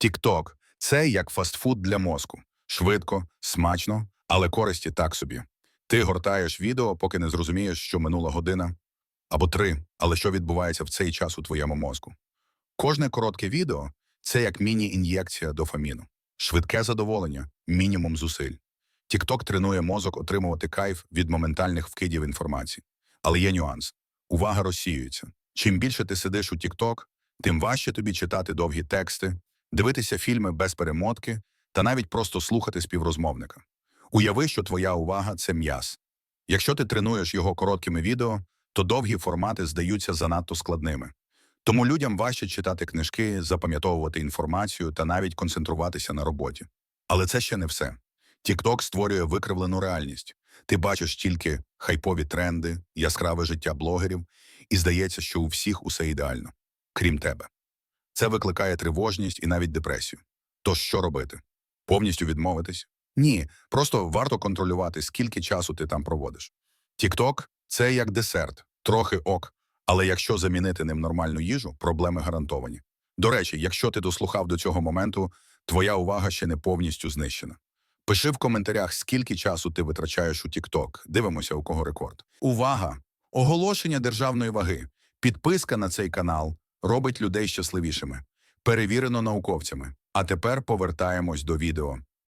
TikTok – це як фастфуд для мозку. Швидко, смачно, але користі так собі. Ти гортаєш відео, поки не зрозумієш, що минула година або три, але що відбувається в цей час у твоєму мозку. Кожне коротке відео – це як міні-ін'єкція дофаміну. Швидке задоволення, мінімум зусиль. TikTok тренує мозок отримувати кайф від моментальних вкидів інформації. Але є нюанс. Увага розсіюється. Чим більше ти сидиш у TikTok, тим важче тобі читати довгі тексти, дивитися фільми без перемотки та навіть просто слухати співрозмовника. Уяви, що твоя увага це м'яз. Якщо ти тренуєш його короткими відео, то довгі формати здаються занадто складними. Тому людям важче читати книжки, запам'ятовувати інформацію та навіть концентруватися на роботі. Але це ще не все. TikTok створює викривлену реальність. Ти бачиш тільки хайпові тренди, яскраве життя блогерів, і здається, що у всіх усе ідеально, крім тебе. Це викликає тривожність і навіть депресію. Тож що робити? Повністю відмовитись? Ні, просто варто контролювати, скільки часу ти там проводиш. TikTok – це як десерт, трохи ок, але якщо замінити ним нормальну їжу, проблеми гарантовані. До речі, якщо ти дослухав до цього моменту, твоя увага ще не повністю знищена. Пиши в коментарях, скільки часу ти витрачаєш у TikTok. Дивимося, у кого рекорд. Увага! Оголошення державної ваги. Підписка на цей канал робить людей щасливішими. Перевірено науковцями. А тепер повертаємось до відео.